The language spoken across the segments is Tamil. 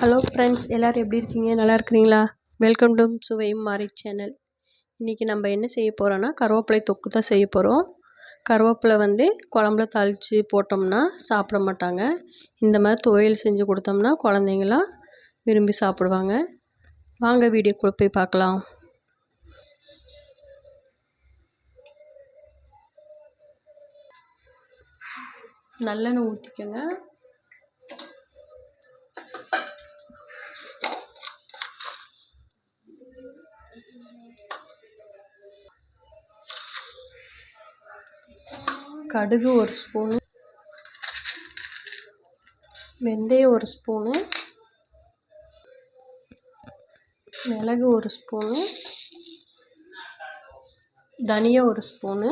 ஹலோ ஃப்ரெண்ட்ஸ் எல்லோரும் எப்படி இருக்கீங்க? நல்லா இருக்கிறீங்களா? வெல்கம் டு சுவையும் மாறி சேனல் இன்றைக்கி நம்ம என்ன செய்ய போகிறோன்னா கருவேப்பிலை தொக்கு தான் செய்ய போகிறோம் கருவேப்பிலை வந்து குழம்புல தாளித்து போட்டோம்னா சாப்பிட மாட்டாங்க. இந்த மாதிரி துவையல் செஞ்சு கொடுத்தோம்னா குழந்தைங்களாம் விரும்பி சாப்பிடுவாங்க. வாங்க வீடியோக்குள்ளே போய் பார்க்கலாம். நல்லெண்ணெய் ஊற்றிக்கோங்க கடுகு ஒரு ஸ்பூனு வெந்தயம் ஒரு ஸ்பூனு மிளகு ஒரு ஸ்பூனு தனியா ஒரு ஸ்பூனு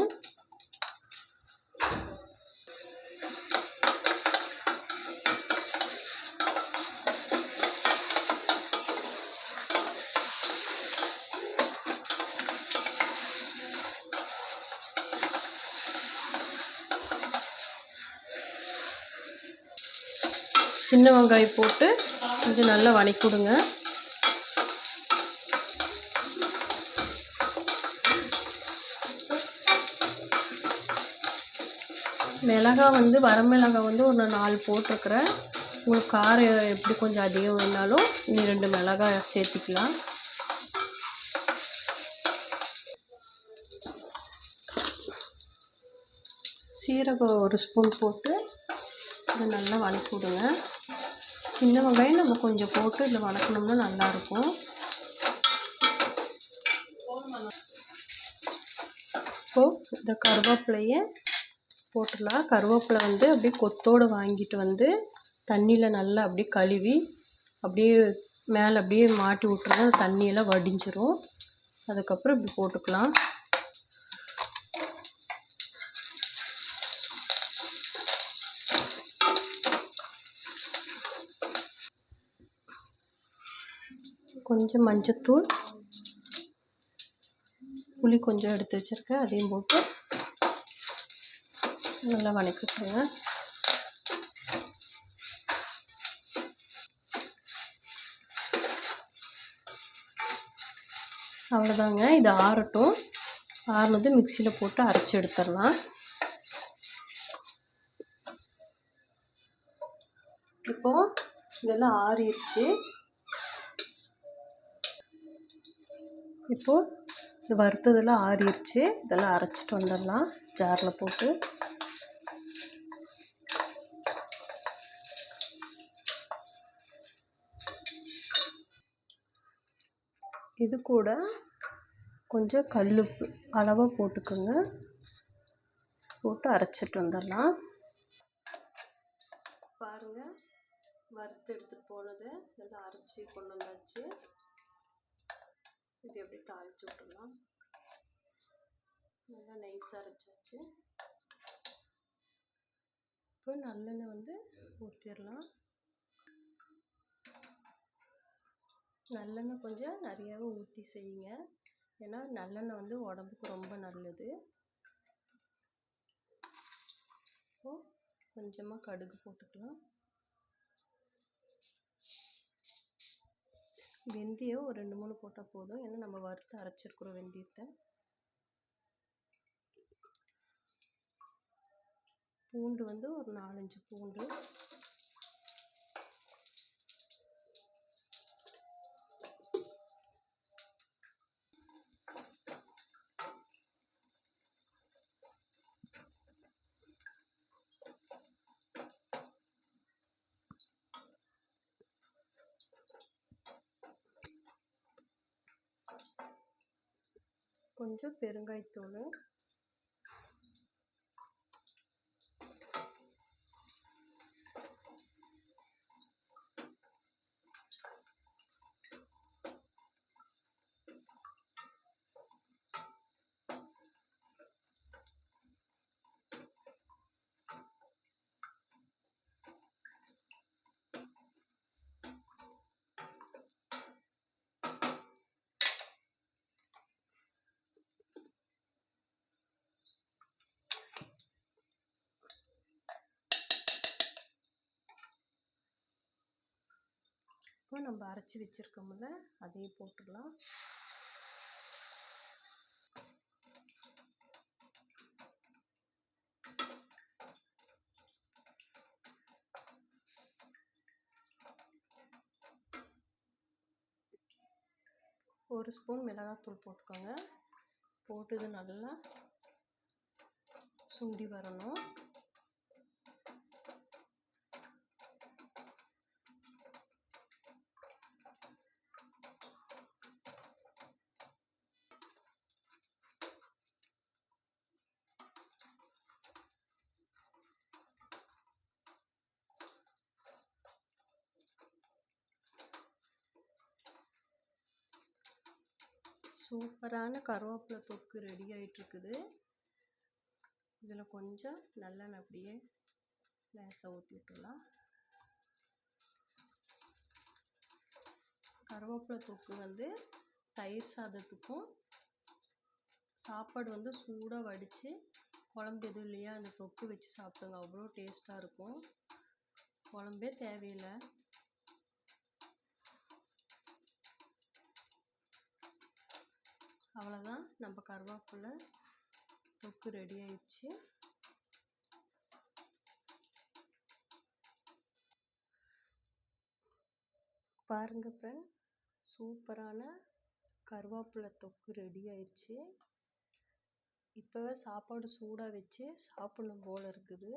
சின்ன வெங்காயம் போட்டு இது நல்லா வதக்கி விடுங்க மிளகா வந்து வரமிளகா வந்து ஒரு நாலு போட்டிருக்கிறேன் உங்களுக்கு காரம் எப்படி கொஞ்சம் அதிகம் வேணாலும் நீ ரெண்டு மிளகாய் சேர்த்திக்கலாம். சீரகம் ஒரு ஸ்பூன் போட்டு இதை நல்லா வதக்கி விடுங்க சின்ன வெங்காயம் நம்ம கொஞ்சம் போட்டு இதில் வளர்க்கணும்னா நல்லாயிருக்கும். இப்போது இந்த கருவேப்பிலையை போட்டுடலாம். கருவேப்பிலை வந்து அப்படியே கொத்தோடு வாங்கிட்டு வந்து தண்ணியில் நல்லா அப்படியே கழுவி அப்படியே மேலே அப்படியே மாட்டி விட்டுருந்தா தண்ணியெல்லாம் வடிஞ்சிரும். அதுக்கப்புறம் இப்படி போட்டுக்கலாம். கொஞ்சம் மஞ்சத்தூள் புளி கொஞ்சம் எடுத்து வச்சுருக்கேன் அதையும் போட்டு நல்லா வணக்கிக்கோங்க. அவ்வளோதாங்க. இது ஆறட்டும். ஆறுனது மிக்சியில் போட்டு அரைச்சி எடுத்துடலாம். இப்போது இதெல்லாம் ஆறிடுச்சு. இப்போது இது வறுத்ததெல்லாம் ஆறிடுச்சு இதெல்லாம் அரைச்சிட்டு வந்துடலாம். ஜாரில் போட்டு. இது கூட கொஞ்சம் கல்லுப்பு அளவாக போட்டுக்கோங்க. போட்டு அரைச்சிட்டு வந்துடலாம். பாருங்கள் வறுத்து எடுத்துகிட்டு போனதை நல்லா அரைச்சி கொண்டு வந்தாச்சு. இது எப்படி தாளித்து விட்டுடலாம். நல்லா நைஸாக அரைச்சாச்சு. இப்போ நல்லெண்ணெய் வந்து ஊற்றிடலாம் நல்லெண்ணெய் கொஞ்சம் நிறையாவே ஊற்றி செய்யுங்க. ஏன்னா நல்லெண்ணெய் வந்து உடம்புக்கு ரொம்ப நல்லது. இப்போது கொஞ்சமாக கடுகு போட்டுக்கலாம். வெந்தயம் ஒரு ரெண்டு மூணு போட்டால் போதும். ஏன்னா நம்ம வறுத்து அரைச்சிருக்கிறோம் வெந்தயத்தை. பூண்டு வந்து ஒரு நாலஞ்சு பூண்டு. கொஞ்சம் பெருங்காயத்தூள் இப்போ நம்ம அரைச்சி வச்சுருக்கோம்ல அதையும் போட்டுடலாம் ஒரு ஸ்பூன் மிளகாத்தூள் போட்டுக்கோங்க. போட்டு இது நல்லா சுண்டி வரணும். சூப்பரான கருவேப்பிலை தொக்கு ரெடி ஆகிட்ருக்குது இதில் கொஞ்சம் நல்லெண்ணெய் அப்படியே லேசாக ஊற்றி விட்டுடலாம். கருவேப்பிலை தொக்கு வந்து தயிர் சாதத்துக்கும் சாப்பாடு வந்து சூடாக வடித்து குழம்பு எதுவும் இல்லையா? அந்த தொக்கு வச்சு சாப்பிடுங்க. அவ்வளோ டேஸ்ட்டாக இருக்கும். குழம்பே தேவையில்லை. அவ்வளோதான் நம்ம கருவேப்பிலை தொக்கு ரெடி ஆயிடுச்சு. பாருங்க ஃப்ரெண்ட் சூப்பரான கருவேப்பிலை தொக்கு ரெடி ஆயிடுச்சு. இப்போவே சாப்பாடு சூடாக வச்சு சாப்பிடணும் போல் இருக்குது.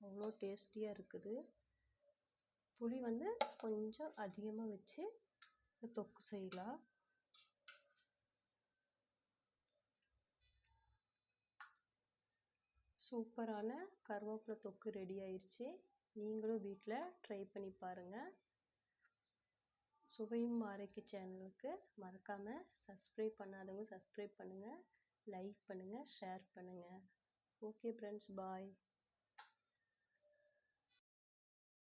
அவ்வளோ டேஸ்டியாக இருக்குது. புளி வந்து கொஞ்சம் அதிகமாக வச்சு தொக்கு செய்யலாம். சூப்பரான கருவேப்பிலை தொக்கு ரெடி ஆயிடுச்சு நீங்களும் வீட்டில் ட்ரை பண்ணி பாருங்கள் சுவையும் ஆரோக்கிய சேனலுக்கு. மறக்காமல் சப்ஸ்கிரைப் பண்ணாதவங்க சப்ஸ்கிரைப் பண்ணுங்கள் லைக் பண்ணுங்கள் ஷேர் பண்ணுங்கள் ஓகே ஃப்ரெண்ட்ஸ் பாய்